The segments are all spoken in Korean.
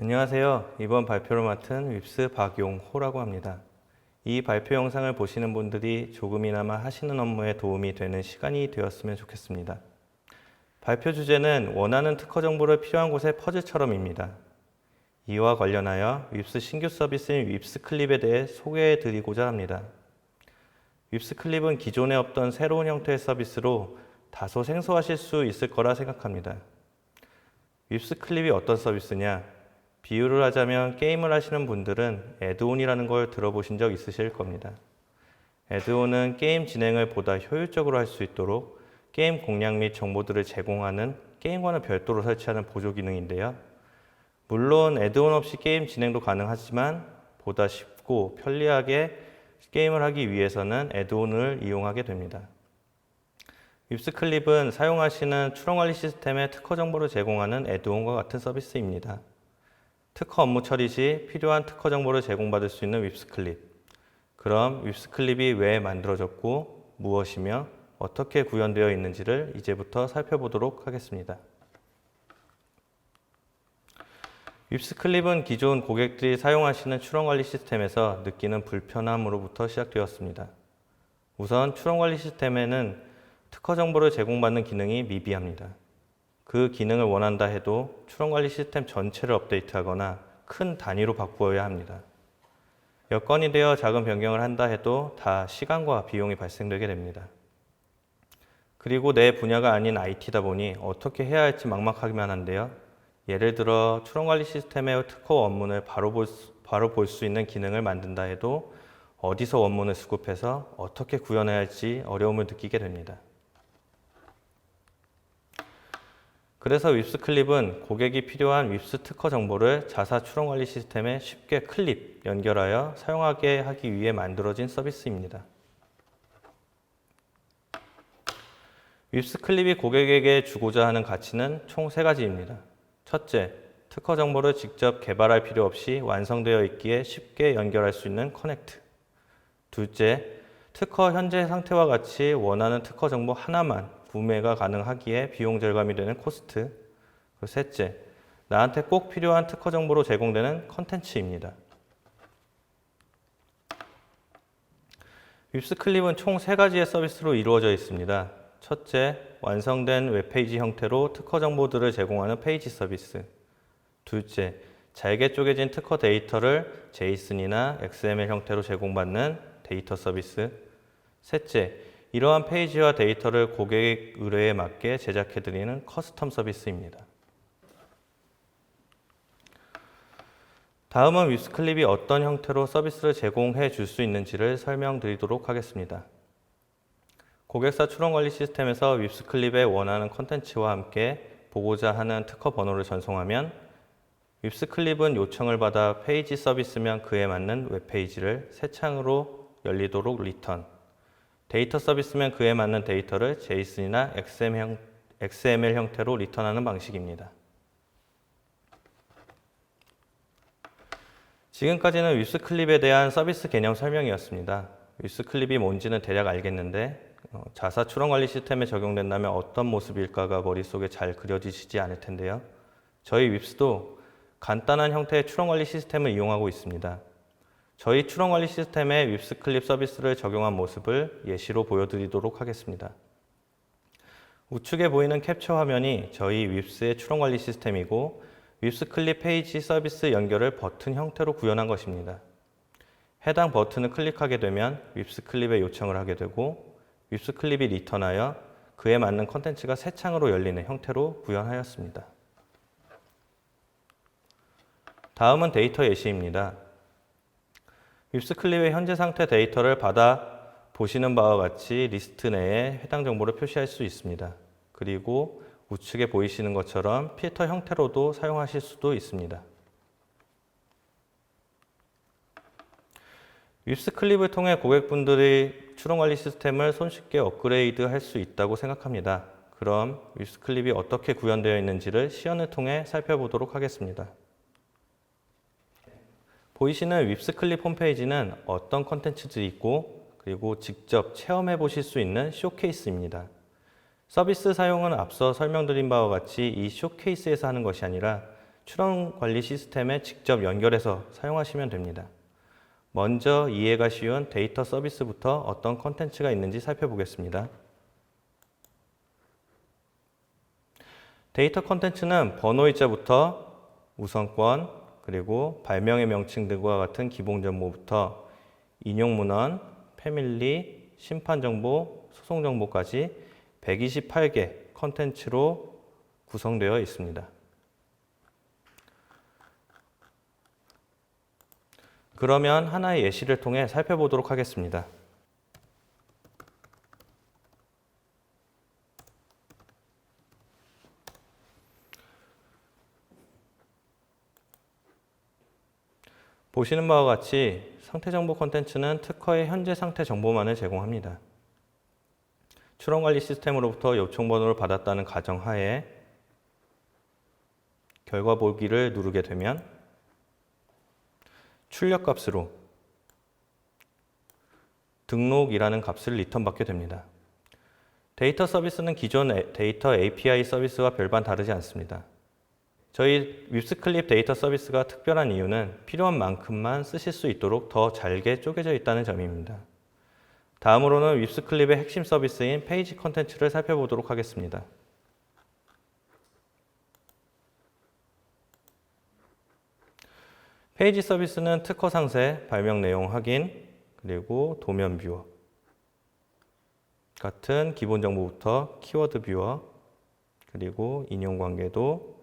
안녕하세요. 이번 발표를 맡은 윕스 박용호라고 합니다. 이 발표 영상을 보시는 분들이 조금이나마 하시는 업무에 도움이 되는 시간이 되었으면 좋겠습니다. 발표 주제는 원하는 특허 정보를 필요한 곳에 퍼즐처럼입니다. 이와 관련하여 윕스 신규 서비스인 윕스 클립에 대해 소개해 드리고자 합니다. 윕스 클립은 기존에 없던 새로운 형태의 서비스로 다소 생소하실 수 있을 거라 생각합니다. 윕스 클립이 어떤 서비스냐? 비유를 하자면 게임을 하시는 분들은 애드온이라는 걸 들어보신 적 있으실 겁니다. 애드온은 게임 진행을 보다 효율적으로 할 수 있도록 게임 공략 및 정보들을 제공하는 게임과는 별도로 설치하는 보조 기능인데요. 물론 애드온 없이 게임 진행도 가능하지만 보다 쉽고 편리하게 게임을 하기 위해서는 애드온을 이용하게 됩니다. 윕스 클립은 사용하시는 추론 관리 시스템의 특허 정보를 제공하는 애드온과 같은 서비스입니다. 특허 업무 처리 시 필요한 특허 정보를 제공받을 수 있는 윕스 클립. 그럼 윕스 클립이 왜 만들어졌고 무엇이며 어떻게 구현되어 있는지를 이제부터 살펴보도록 하겠습니다. 윕스 클립은 기존 고객들이 사용하시는 추론 관리 시스템에서 느끼는 불편함으로부터 시작되었습니다. 우선 추론 관리 시스템에는 특허 정보를 제공받는 기능이 미비합니다. 그 기능을 원한다 해도 추론 관리 시스템 전체를 업데이트하거나 큰 단위로 바꾸어야 합니다. 여건이 되어 작은 변경을 한다 해도 다 시간과 비용이 발생되게 됩니다. 그리고 내 분야가 아닌 IT다 보니 어떻게 해야 할지 막막하기만 한데요. 예를 들어 추론 관리 시스템의 특허 원문을 바로 볼, 수, 바로 볼 수 있는 기능을 만든다 해도 어디서 원문을 수급해서 어떻게 구현해야 할지 어려움을 느끼게 됩니다. 그래서 윕스 클립은 고객이 필요한 윕스 특허 정보를 자사 추론 관리 시스템에 쉽게 클립, 연결하여 사용하게 하기 위해 만들어진 서비스입니다. 윕스 클립이 고객에게 주고자 하는 가치는 총 세 가지입니다. 첫째, 특허 정보를 직접 개발할 필요 없이 완성되어 있기에 쉽게 연결할 수 있는 커넥트. 둘째, 특허 현재 상태와 같이 원하는 특허 정보 하나만 구매가 가능하기에 비용 절감이 되는 코스트. 그리고 셋째, 나한테 꼭 필요한 특허 정보로 제공되는 컨텐츠입니다. 윕스 클립은 총세 가지의 서비스로 이루어져 있습니다. 첫째, 완성된 웹페이지 형태로 특허 정보들을 제공하는 페이지 서비스. 둘째, 잘게 쪼개진 특허 데이터를 제이슨이나 XML 형태로 제공받는 데이터 서비스. 셋째, 이러한 페이지와 데이터를 고객의 의뢰에 맞게 제작해드리는 커스텀 서비스입니다. 다음은 윕스클립이 어떤 형태로 서비스를 제공해 줄 수 있는지를 설명드리도록 하겠습니다. 고객사 추론 관리 시스템에서 윕스클립에 원하는 컨텐츠와 함께 보고자 하는 특허 번호를 전송하면 윕스클립은 요청을 받아 페이지 서비스면 그에 맞는 웹페이지를 새 창으로 열리도록 리턴, 데이터 서비스면 그에 맞는 데이터를 제이슨이나 XML 형태로 리턴하는 방식입니다. 지금까지는 윕스클립에 대한 서비스 개념 설명이었습니다. 윕스클립이 뭔지는 대략 알겠는데 어, 자사 추론 관리 시스템에 적용된다면 어떤 모습일까가 머릿속에 잘 그려지시지 않을 텐데요. 저희 윕스도 간단한 형태의 추론 관리 시스템을 이용하고 있습니다. 저희 추론 관리 시스템에 윕스 클립 서비스를 적용한 모습을 예시로 보여드리도록 하겠습니다. 우측에 보이는 캡처 화면이 저희 윕스의 추론 관리 시스템이고 윕스 클립 페이지 서비스 연결을 버튼 형태로 구현한 것입니다. 해당 버튼을 클릭하게 되면 윕스 클립에 요청을 하게 되고 윕스 클립이 리턴하여 그에 맞는 컨텐츠가 새 창으로 열리는 형태로 구현하였습니다. 다음은 데이터 예시입니다. 윕스 클립의 현재 상태 데이터를 받아 보시는 바와 같이 리스트 내에 해당 정보를 표시할 수 있습니다. 그리고 우측에 보이시는 것처럼 필터 형태로도 사용하실 수도 있습니다. 윕스 클립을 통해 고객분들이 출원 관리 시스템을 손쉽게 업그레이드 할 수 있다고 생각합니다. 그럼 윕스 클립이 어떻게 구현되어 있는지를 시연을 통해 살펴보도록 하겠습니다. 보이시는 윕스 클립 홈페이지는 어떤 컨텐츠들이 있고 그리고 직접 체험해 보실 수 있는 쇼케이스입니다. 서비스 사용은 앞서 설명드린 바와 같이 이 쇼케이스에서 하는 것이 아니라 출원 관리 시스템에 직접 연결해서 사용하시면 됩니다. 먼저 이해가 쉬운 데이터 서비스부터 어떤 컨텐츠가 있는지 살펴보겠습니다. 데이터 컨텐츠는 번호일자부터 우선권, 그리고 발명의 명칭 등과 같은 기본 정보부터 인용 문헌, 패밀리, 심판 정보, 소송 정보까지 128개 컨텐츠로 구성되어 있습니다. 그러면 하나의 예시를 통해 살펴보도록 하겠습니다. 보시는 바와 같이 상태 정보 콘텐츠는 특허의 현재 상태 정보만을 제공합니다. 출원 관리 시스템으로부터 요청 번호를 받았다는 가정하에 결과 보기를 누르게 되면 출력 값으로 등록이라는 값을 리턴 받게 됩니다. 데이터 서비스는 기존 데이터 API 서비스와 별반 다르지 않습니다. 저희 윕스클립 데이터 서비스가 특별한 이유는 필요한 만큼만 쓰실 수 있도록 더 잘게 쪼개져 있다는 점입니다. 다음으로는 윕스클립의 핵심 서비스인 페이지 컨텐츠를 살펴보도록 하겠습니다. 페이지 서비스는 특허 상세, 발명 내용 확인, 그리고 도면 뷰어 같은 기본 정보부터 키워드 뷰어, 그리고 인용 관계도,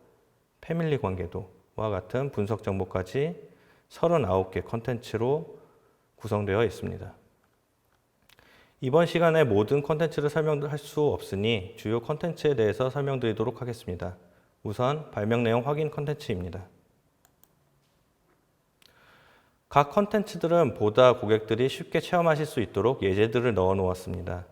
패밀리 관계도와 같은 분석 정보까지 39개 컨텐츠로 구성되어 있습니다. 이번 시간에 모든 컨텐츠를 설명할 수 없으니 주요 컨텐츠에 대해서 설명드리도록 하겠습니다. 우선 발명 내용 확인 컨텐츠입니다. 각 컨텐츠들은 보다 고객들이 쉽게 체험하실 수 있도록 예제들을 넣어 놓았습니다.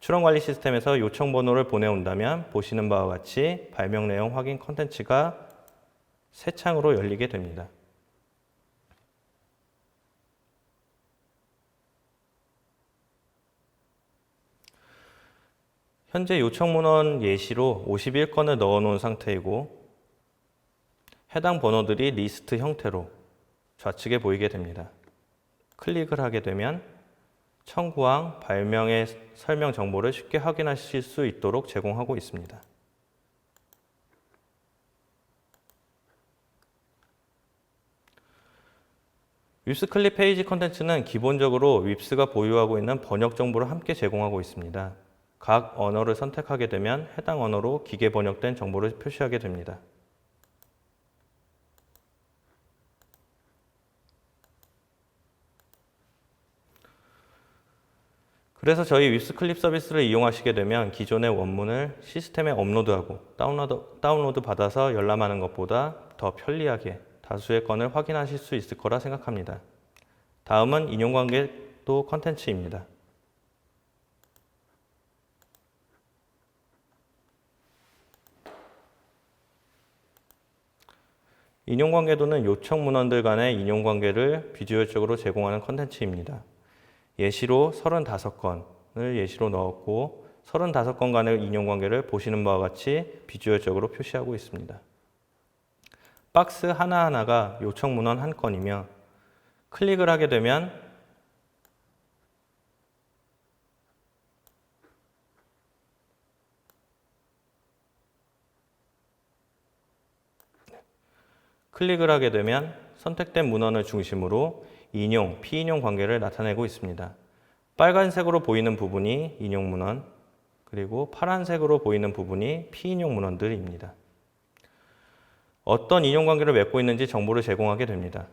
출원 관리 시스템에서 요청 번호를 보내온다면 보시는 바와 같이 발명 내용 확인 컨텐츠가 새 창으로 열리게 됩니다. 현재 요청 문헌 예시로 51건을 넣어 놓은 상태이고 해당 번호들이 리스트 형태로 좌측에 보이게 됩니다. 클릭을 하게 되면 청구항 발명의 설명 정보를 쉽게 확인하실 수 있도록 제공하고 있습니다. 윕스 클립 페이지 컨텐츠는 기본적으로 윕스가 보유하고 있는 번역 정보를 함께 제공하고 있습니다. 각 언어를 선택하게 되면 해당 언어로 기계 번역된 정보를 표시하게 됩니다. 그래서 저희 윕스 클립 서비스를 이용하시게 되면 기존의 원문을 시스템에 업로드하고 다운로드, 다운로드 받아서 열람하는 것보다 더 편리하게 다수의 건을 확인하실 수 있을 거라 생각합니다. 다음은 인용관계도 컨텐츠입니다. 인용관계도는 요청 문헌들 간의 인용관계를 비주얼적으로 제공하는 컨텐츠입니다. 예시로 35건을 예시로 넣었고 35건 간의 인용관계를 보시는 바와 같이 비주얼적으로 표시하고 있습니다. 박스 하나하나가 요청 문헌 한 건이며 클릭을 하게 되면 클릭을 하게 되면 선택된 문헌을 중심으로 인용, 피인용 관계를 나타내고 있습니다. 빨간색으로 보이는 부분이 인용 문헌, 그리고 파란색으로 보이는 부분이 피인용 문헌들입니다. 어떤 인용 관계를 맺고 있는지 정보를 제공하게 됩니다.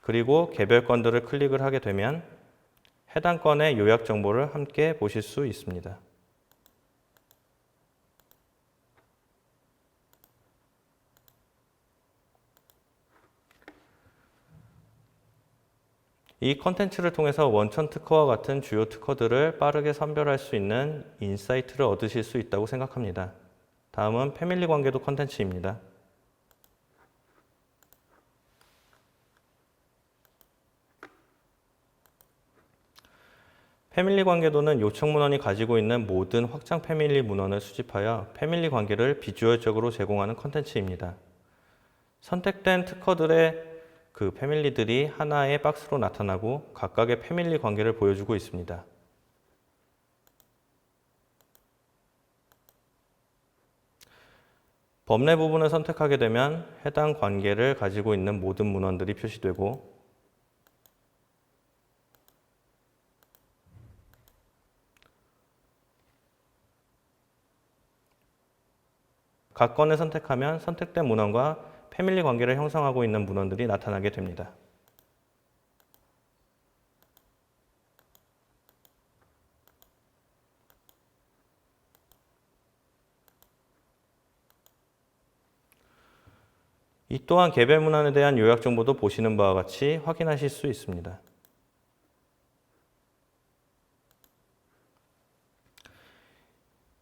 그리고 개별 건들을 클릭을 하게 되면 해당 건의 요약 정보를 함께 보실 수 있습니다. 이 컨텐츠를 통해서 원천 특허와 같은 주요 특허들을 빠르게 선별할 수 있는 인사이트를 얻으실 수 있다고 생각합니다. 다음은 패밀리 관계도 컨텐츠입니다. 패밀리 관계도는 요청 문헌이 가지고 있는 모든 확장 패밀리 문헌을 수집하여 패밀리 관계를 비주얼적으로 제공하는 컨텐츠입니다. 선택된 특허들의 그 패밀리들이 하나의 박스로 나타나고 각각의 패밀리 관계를 보여주고 있습니다. 법내 부분을 선택하게 되면 해당 관계를 가지고 있는 모든 문헌들이 표시되고 각 건을 선택하면 선택된 문헌과 패밀리 관계를 형성하고 있는 문헌들이 나타나게 됩니다. 이 또한 개별 문헌에 대한 요약 정보도 보시는 바와 같이 확인하실 수 있습니다.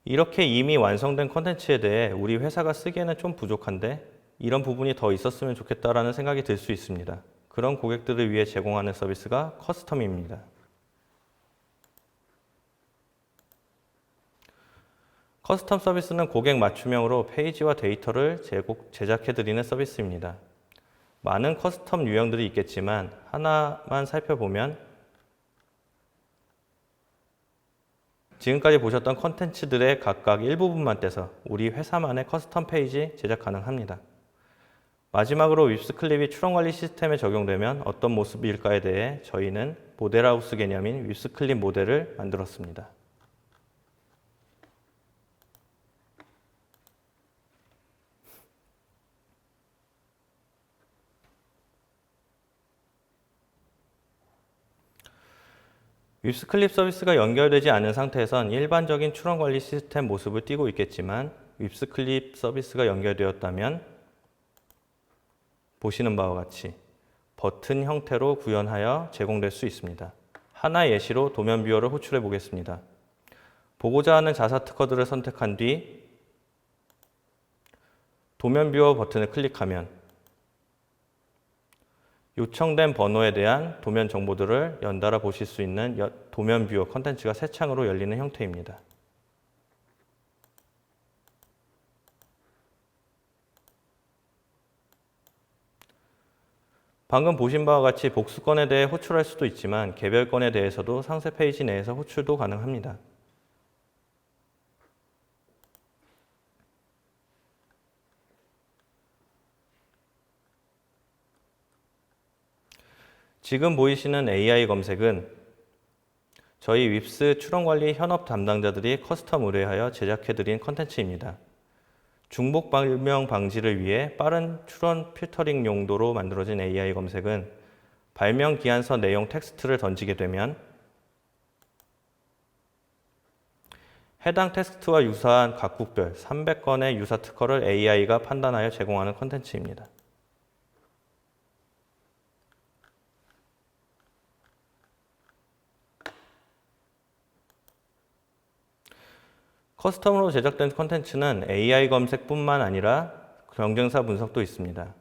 이렇게 이미 완성된 컨텐츠에 대해 우리 회사가 쓰기에는 좀 부족한데 이런 부분이 더 있었으면 좋겠다라는 생각이 들 수 있습니다. 그런 고객들을 위해 제공하는 서비스가 커스텀입니다. 커스텀 서비스는 고객 맞춤형으로 페이지와 데이터를 제작해드리는 서비스입니다. 많은 커스텀 유형들이 있겠지만 하나만 살펴보면 지금까지 보셨던 컨텐츠들의 각각 일부분만 떼서 우리 회사만의 커스텀 페이지 제작 가능합니다. 마지막으로 윕스 클립이 출원 관리 시스템에 적용되면 어떤 모습일까에 대해 저희는 모델하우스 개념인 윕스 클립 모델을 만들었습니다. 윕스 클립 서비스가 연결되지 않은 상태에선 일반적인 출원 관리 시스템 모습을 띄고 있겠지만 윕스 클립 서비스가 연결되었다면 보시는 바와 같이 버튼 형태로 구현하여 제공될 수 있습니다. 하나의 예시로 도면 뷰어를 호출해 보겠습니다. 보고자 하는 자사 특허들을 선택한 뒤 도면 뷰어 버튼을 클릭하면 요청된 번호에 대한 도면 정보들을 연달아 보실 수 있는 도면 뷰어 컨텐츠가 새 창으로 열리는 형태입니다. 방금 보신 바와 같이 복수건에 대해 호출할 수도 있지만 개별 건에 대해서도 상세 페이지 내에서 호출도 가능합니다. 지금 보이시는 AI 검색은 저희 윕스 출원관리 현업 담당자들이 커스텀 의뢰하여 제작해드린 컨텐츠입니다. 중복 발명 방지를 위해 빠른 출원 필터링 용도로 만들어진 AI 검색은 발명 기한서 내용 텍스트를 던지게 되면 해당 텍스트와 유사한 각국별 300건의 유사 특허를 AI가 판단하여 제공하는 컨텐츠입니다. 커스텀으로 제작된 컨텐츠는 AI 검색뿐만 아니라 경쟁사 분석도 있습니다.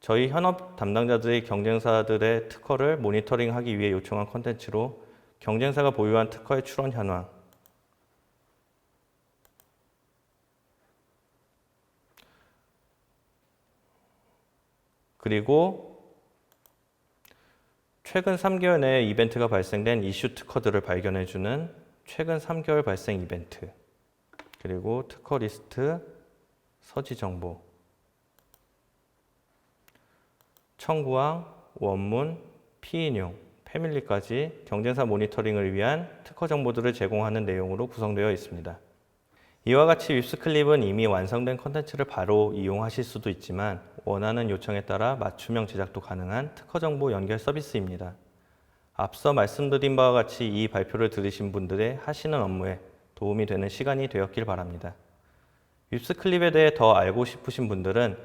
저희 현업 담당자들이 경쟁사들의 특허를 모니터링하기 위해 요청한 컨텐츠로 경쟁사가 보유한 특허의 출원 현황, 그리고 최근 3개월 내에 이벤트가 발생된 이슈 특허들을 발견해주는 최근 3개월 발생 이벤트, 그리고 특허 리스트, 서지 정보, 청구항, 원문, 피인용, 패밀리까지 경쟁사 모니터링을 위한 특허 정보들을 제공하는 내용으로 구성되어 있습니다. 이와 같이 윕스 클립은 이미 완성된 컨텐츠를 바로 이용하실 수도 있지만 원하는 요청에 따라 맞춤형 제작도 가능한 특허 정보 연결 서비스입니다. 앞서 말씀드린 바와 같이 이 발표를 들으신 분들의 하시는 업무에 도움이 되는 시간이 되었길 바랍니다. 윕스 클립에 대해 더 알고 싶으신 분들은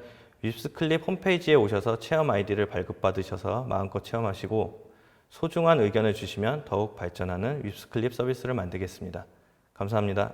윕스 클립 홈페이지에 오셔서 체험 아이디를 발급받으셔서 마음껏 체험하시고 소중한 의견을 주시면 더욱 발전하는 윕스클립 서비스를 만들겠습니다. 감사합니다.